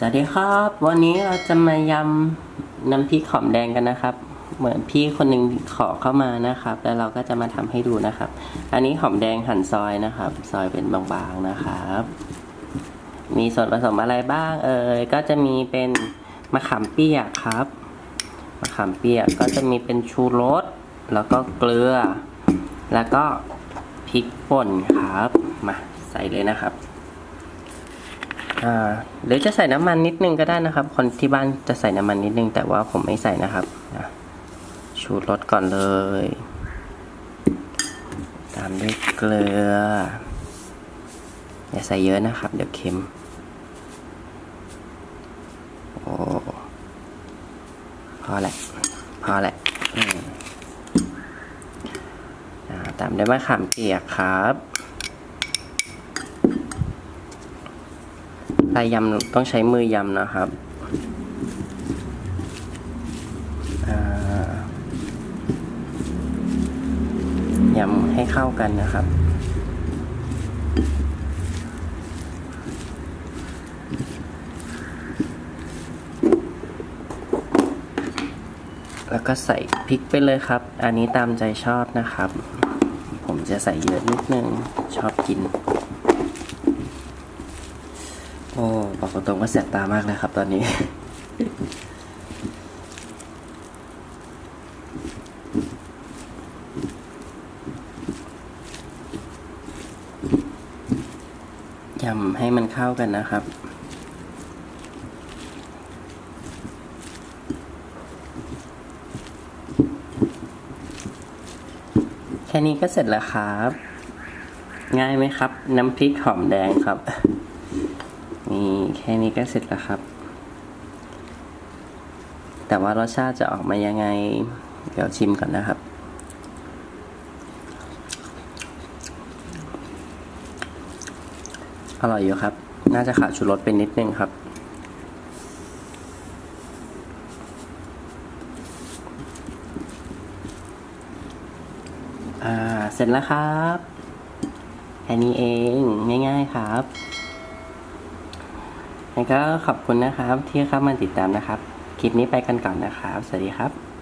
สวัสดีครับ วันนี้เราจะมายำน้ำพริกหอมแดงกันนะครับ เหมือนพี่คนหนึ่งขอเข้ามานะครับ แล้วเราก็จะมาทำให้ดูนะครับ อันนี้หอมแดงหั่นซอยนะครับ ซอยเป็นบางๆนะครับ มีส่วนผสมอะไรบ้างเอ่ยก็จะมีเป็นมะขามเปียกครับมะขามเปียกก็จะมีเป็นชูรสแล้วก็เกลือ แล้วก็พริกป่นครับ มาใส่เลยนะครับ อ่าหรือจะใส่น้ำมันนิดนึงก็ได้นะครับ คนที่บ้านจะใส่น้ำมันนิดนึง แต่ว่าผมไม่ใส่นะครับชูรสก่อนเลย ตามด้วยเกลือ อย่าใส่เยอะนะครับ เดี๋ยวเค็มโอ้พอแหละ พอแหละตามด้วยมะขามเปียกครับ ถ้ายำต้องใช้มือยำนะครับยำให้เข้ากันนะครับ แล้วก็ใส่พริกไปเลยครับ อันนี้ตามใจชอบนะครับ ผมจะใส่เยอะนิดนึง ชอบกิน โอ้บอกตรงๆว่าแสบตามากเลยครับ ตอนนี้ ยำให้มันเข้ากันนะครับแค่นี้ก็เสร็จแล้วครับ ง่ายไหมครับ น้ำพริกหอมแดงครับ นี่แค่นี้ก็เสร็จแล้วครับ แต่ว่ารสชาติจะออกมายังไง เดี๋ยวชิมก่อนนะครับ อร่อยอยู่ครับ น่าจะขาดชูรสเป็นนิดนึงครับอ่าเสร็จแล้วครับ แค่นี้เองง่ายๆครับ งั้นก็ขอบคุณนะครับที่เข้ามาติดตามนะครับ คลิปนี้ไปกันก่อนนะครับ สวัสดีครับ